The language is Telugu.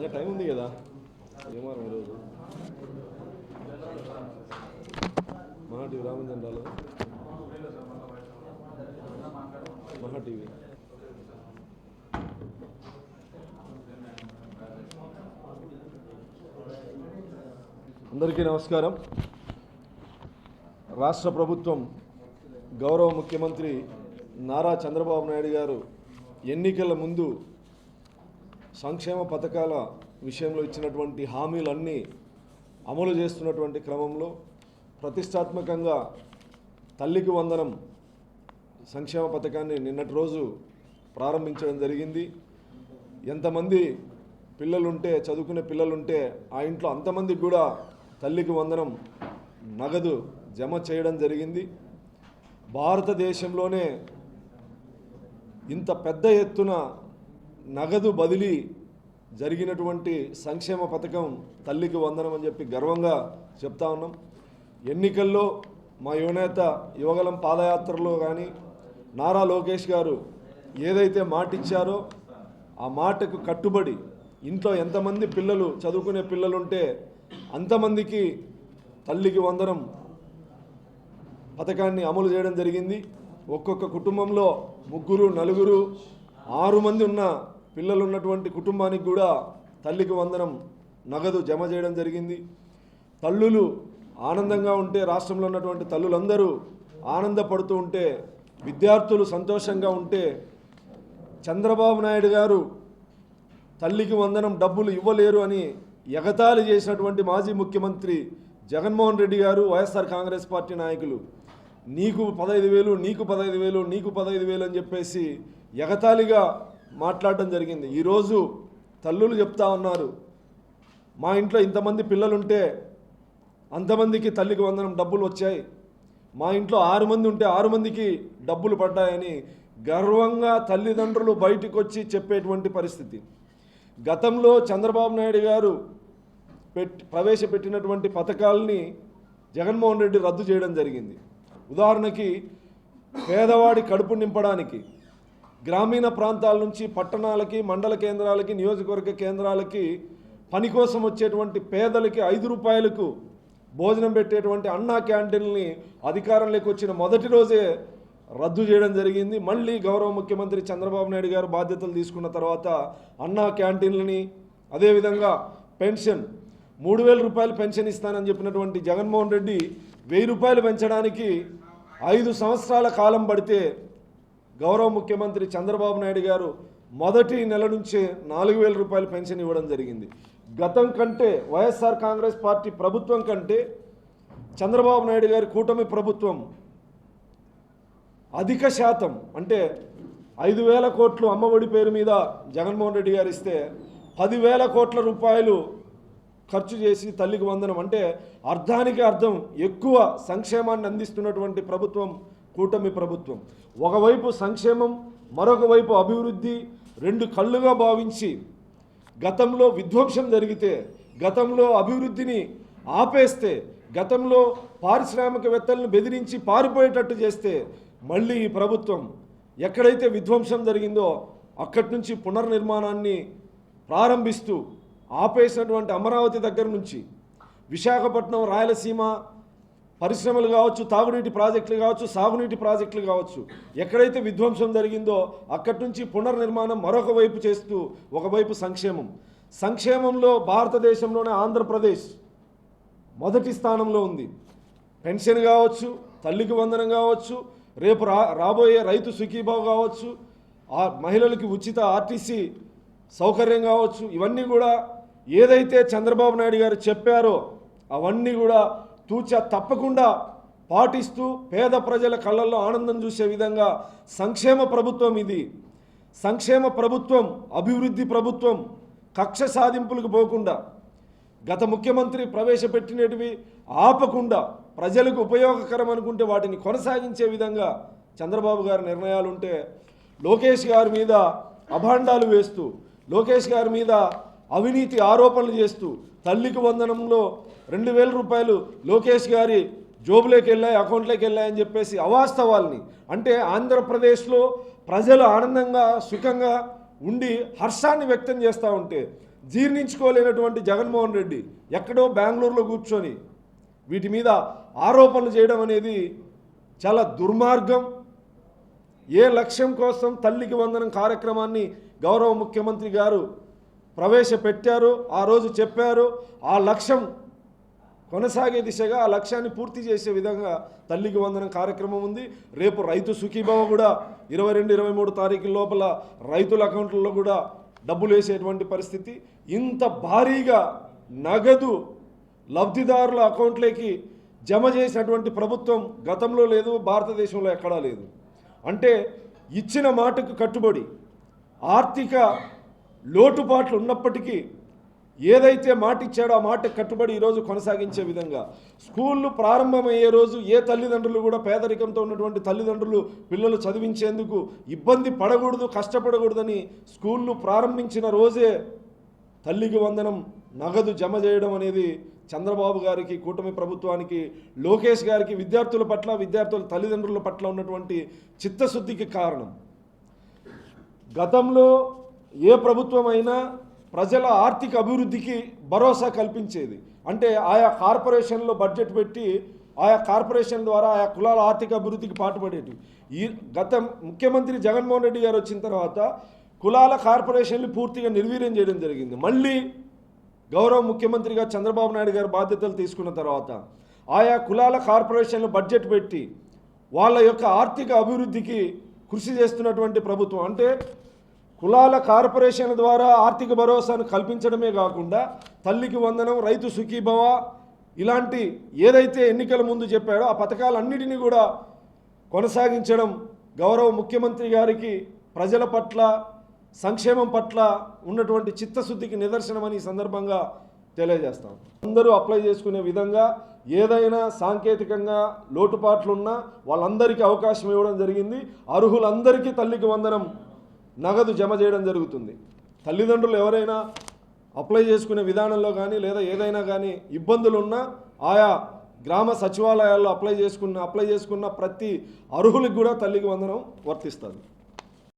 ఇంకా టైం ఉంది కదా. ఏమారం ఈరోజు మహా టీవీ రామచంద్రాలు. మహా టీవీ అందరికీ నమస్కారం. రాష్ట్ర ప్రభుత్వం గౌరవ ముఖ్యమంత్రి నారా చంద్రబాబు నాయుడు గారు ఎన్నికల ముందు సంక్షేమ పథకాల విషయంలో ఇచ్చినటువంటి హామీలన్నీ అమలు చేస్తున్నటువంటి క్రమంలో ప్రతిష్టాత్మకంగా తల్లికి వందనం సంక్షేమ పథకాన్ని నిన్నటి రోజు ప్రారంభించడం జరిగింది. ఎంతమంది పిల్లలుంటే చదువుకునే పిల్లలుంటే ఆ ఇంట్లో అంతమందికి కూడా తల్లికి వందనం నగదు జమ చేయడం జరిగింది. భారతదేశంలోనే ఇంత పెద్ద ఎత్తున నగదు బదిలీ జరిగినటువంటి సంక్షేమ పథకం తల్లికి వందనం అని చెప్పి గర్వంగా చెప్తా ఉన్నాం. ఎన్నికల్లో మా యువనేత యువగలం పాదయాత్రలో కానీ నారా లోకేష్ గారు ఏదైతే మాట ఇచ్చారో ఆ మాటకు కట్టుబడి ఇంట్లో ఎంతమంది పిల్లలు చదువుకునే పిల్లలుంటే అంతమందికి తల్లికి వందనం పథకాన్ని అమలు చేయడం జరిగింది. ఒక్కొక్క కుటుంబంలో ముగ్గురు నలుగురు ఆరు మంది ఉన్న పిల్లలు ఉన్నటువంటి కుటుంబానికి కూడా తల్లికి వందనం నగదు జమ చేయడం జరిగింది. తల్లులు ఆనందంగా ఉంటే రాష్ట్రంలో ఉన్నటువంటి తల్లులందరూ ఆనందపడుతూ ఉంటే విద్యార్థులు సంతోషంగా ఉంటే చంద్రబాబు నాయుడు గారు తల్లికి వందనం డబ్బులు ఇవ్వలేరు అని ఎగతాళి చేసినటువంటి మాజీ ముఖ్యమంత్రి జగన్మోహన్ రెడ్డి గారు వైఎస్ఆర్ కాంగ్రెస్ పార్టీ నాయకులు నీకు పదహైదు వేలు నీకు పదహైదు వేలు నీకు పదహైదు వేలు అని చెప్పేసి ఎగతాళిగా మాట్లాడడం జరిగింది. ఈరోజు తల్లులు చెప్తా ఉన్నారు మా ఇంట్లో ఇంతమంది పిల్లలుంటే అంతమందికి తల్లికి వందనం డబ్బులు వచ్చాయి. మా ఇంట్లో ఆరు మంది ఉంటే ఆరు మందికి డబ్బులు పడ్డాయని గర్వంగా తల్లిదండ్రులు బయటకు వచ్చి చెప్పేటువంటి పరిస్థితి. గతంలో చంద్రబాబు నాయుడు గారు పెట్టి ప్రవేశపెట్టినటువంటి పథకాలని జగన్మోహన్ రెడ్డి రద్దు చేయడం జరిగింది. ఉదాహరణకి పేదవాడి కడుపు నింపడానికి గ్రామీణ ప్రాంతాల నుంచి పట్టణాలకి మండల కేంద్రాలకి నియోజకవర్గ కేంద్రాలకి పని కోసం వచ్చేటువంటి పేదలకి ఐదు రూపాయలకు భోజనం పెట్టేటువంటి అన్నా క్యాంటీన్ని అధికారంలోకి వచ్చిన మొదటి రోజే రద్దు చేయడం జరిగింది. మళ్ళీ గౌరవ ముఖ్యమంత్రి చంద్రబాబు నాయుడు గారు బాధ్యతలు తీసుకున్న తర్వాత అన్నా క్యాంటీన్లని అదేవిధంగా పెన్షన్ మూడు వేల రూపాయలు పెన్షన్ ఇస్తానని చెప్పినటువంటి జగన్మోహన్ రెడ్డి వెయ్యి రూపాయలు పెంచడానికి ఐదు సంవత్సరాల కాలం పడితే గౌరవ ముఖ్యమంత్రి చంద్రబాబు నాయుడు గారు మొదటి నెల నుంచే నాలుగు వేల రూపాయల పెన్షన్ ఇవ్వడం జరిగింది. గతం కంటే వైఎస్ఆర్ కాంగ్రెస్ పార్టీ ప్రభుత్వం కంటే చంద్రబాబు నాయుడు గారి కూటమి ప్రభుత్వం అధిక శాతం అంటే ఐదు వేల కోట్లు అమ్మఒడి పేరు మీద జగన్మోహన్ రెడ్డి గారు ఇస్తే పదివేల కోట్ల రూపాయలు ఖర్చు చేసి తల్లికి వందనం అంటే అర్థానికి అర్థం ఎక్కువ సంక్షేమాన్ని అందిస్తున్నటువంటి ప్రభుత్వం కూటమి ప్రభుత్వం. ఒకవైపు సంక్షేమం మరొక వైపు అభివృద్ధి రెండు కళ్ళుగా భావించి గతంలో విధ్వంసం జరిగితే గతంలో అభివృద్ధిని ఆపేస్తే గతంలో పారిశ్రామికవేత్తలను బెదిరించి పారిపోయేటట్టు చేస్తే మళ్ళీ ఈ ప్రభుత్వం ఎక్కడైతే విధ్వంసం జరిగిందో అక్కడి నుంచి పునర్నిర్మాణాన్ని ప్రారంభిస్తూ ఆపేసినటువంటి అమరావతి దగ్గర నుంచి విశాఖపట్నం రాయలసీమ పరిశ్రమలు కావచ్చు తాగునీటి ప్రాజెక్టులు కావచ్చు సాగునీటి ప్రాజెక్టులు కావచ్చు. ఎక్కడైతే విధ్వంసం జరిగిందో అక్కడి నుంచి పునర్నిర్మాణం మరొక వైపు చేస్తూ ఒకవైపు సంక్షేమం. సంక్షేమంలో భారతదేశంలోనే ఆంధ్రప్రదేశ్ మొదటి స్థానంలో ఉంది. పెన్షన్ కావచ్చు తల్లికి వందనం కావచ్చు రేపు రా రాబోయే రైతు సుఖీభావ్ కావచ్చు ఆ మహిళలకి ఉచిత ఆర్టీసీ సౌకర్యం కావచ్చు ఇవన్నీ కూడా ఏదైతే చంద్రబాబు నాయుడు గారు చెప్పారో అవన్నీ కూడా తూచా తప్పకుండా పాటిస్తూ పేద ప్రజల కళ్ళల్లో ఆనందం చూసే విధంగా సంక్షేమ ప్రభుత్వం ఇది. సంక్షేమ ప్రభుత్వం అభివృద్ధి ప్రభుత్వం కక్ష సాధింపులకు పోకుండా గత ముఖ్యమంత్రి ప్రవేశపెట్టినటివి ఆపకుండా ప్రజలకు ఉపయోగకరం అనుకుంటే వాటిని కొనసాగించే విధంగా చంద్రబాబు గారి నిర్ణయాలు ఉంటే లోకేష్ గారి మీద అభాండాలు వేస్తూ లోకేష్ గారి మీద అవినీతి ఆరోపణలు చేస్తూ తల్లికి వందనంలో రెండు వేల రూపాయలు లోకేష్ గారి జోబులోకి వెళ్ళాయి అకౌంట్లోకి వెళ్ళాయని చెప్పేసి అవాస్తవాల్ని. అంటే ఆంధ్రప్రదేశ్లో ప్రజలు ఆనందంగా సుఖంగా ఉండి హర్షాన్ని వ్యక్తం చేస్తూ ఉంటే జీర్ణించుకోలేనటువంటి జగన్మోహన్ రెడ్డి ఎక్కడో బెంగళూరులో కూర్చొని వీటి మీద ఆరోపణలు చేయడం అనేది చాలా దుర్మార్గం. ఏ లక్ష్యం కోసం తల్లికి వందనం కార్యక్రమాన్ని గౌరవ ముఖ్యమంత్రి గారు ప్రవేశపెట్టారు ఆ రోజు చెప్పారు ఆ లక్ష్యం కొనసాగే దిశగా ఆ లక్ష్యాన్ని పూర్తి చేసే విధంగా తల్లికి వందనం కార్యక్రమం ఉంది. రేపు రైతు సుఖీభావ కూడా ఇరవై రెండు ఇరవై మూడు తారీఖు లోపల రైతుల అకౌంట్లలో కూడా డబ్బులు వేసేటువంటి పరిస్థితి. ఇంత భారీగా నగదు లబ్ధిదారుల అకౌంట్లోకి జమ చేసినటువంటి ప్రభుత్వం గతంలో లేదు భారతదేశంలో ఎక్కడా లేదు. అంటే ఇచ్చిన మాటకు కట్టుబడి ఆర్థిక లోటుపాట్లు ఉన్నప్పటికీ ఏదైతే మాట ఇచ్చాడో ఆ మాట కట్టుబడి ఈరోజు కొనసాగించే విధంగా స్కూళ్ళు ప్రారంభమయ్యే రోజు ఏ తల్లిదండ్రులు కూడా పేదరికంతో ఉన్నటువంటి తల్లిదండ్రులు పిల్లలు చదివించేందుకు ఇబ్బంది పడకూడదు కష్టపడకూడదని స్కూళ్ళు ప్రారంభించిన రోజే తల్లికి వందనం నగదు జమ చేయడం అనేది చంద్రబాబు గారికి కూటమి ప్రభుత్వానికి లోకేష్ గారికి విద్యార్థుల పట్ల విద్యార్థుల తల్లిదండ్రుల పట్ల ఉన్నటువంటి చిత్తశుద్ధికి కారణం. గతంలో ఏ ప్రభుత్వం అయినా ప్రజల ఆర్థిక అభివృద్ధికి భరోసా కల్పించేది. అంటే ఆయా కార్పొరేషన్లో బడ్జెట్ పెట్టి ఆయా కార్పొరేషన్ ద్వారా ఆయా కులాల ఆర్థిక అభివృద్ధికి పాటుపడేది ఈ గత ముఖ్యమంత్రి జగన్మోహన్ రెడ్డి గారు వచ్చిన తర్వాత కులాల కార్పొరేషన్లు పూర్తిగా నిర్వీర్యం చేయడం జరిగింది. మళ్ళీ గౌరవ ముఖ్యమంత్రిగా చంద్రబాబు నాయుడు గారు బాధ్యతలు తీసుకున్న తర్వాత ఆయా కులాల కార్పొరేషన్లు బడ్జెట్ పెట్టి వాళ్ళ యొక్క ఆర్థిక అభివృద్ధికి కృషి చేస్తున్నటువంటి ప్రభుత్వం. అంటే కులాల కార్పొరేషన్ ద్వారా ఆర్థిక భరోసాను కల్పించడమే కాకుండా తల్లికి వందనం రైతు సుఖీభవ ఇలాంటి ఏదైతే ఎన్నికల ముందు చెప్పాడో ఆ పథకాలన్నిటినీ కూడా కొనసాగించడం గౌరవ ముఖ్యమంత్రి గారికి ప్రజల పట్ల సంక్షేమం పట్ల ఉన్నటువంటి చిత్తశుద్ధికి నిదర్శనమని ఈ సందర్భంగా తెలియజేస్తాం. అందరూ అప్లై చేసుకునే విధంగా ఏదైనా సాంకేతికంగా లోటుపాట్లున్నా వాళ్ళందరికీ అవకాశం ఇవ్వడం జరిగింది. అర్హులందరికీ తల్లికి వందనం నగదు జమ చేయడం జరుగుతుంది. తల్లిదండ్రులు ఎవరైనా అప్లై చేసుకునే విధానంలో కానీ లేదా ఏదైనా కానీ ఇబ్బందులున్నా ఆయా గ్రామ సచివాలయాల్లో అప్లై చేసుకున్న అప్లై చేసుకున్న ప్రతి అర్హులకు కూడా తల్లికి వందనం వర్తిస్తుంది.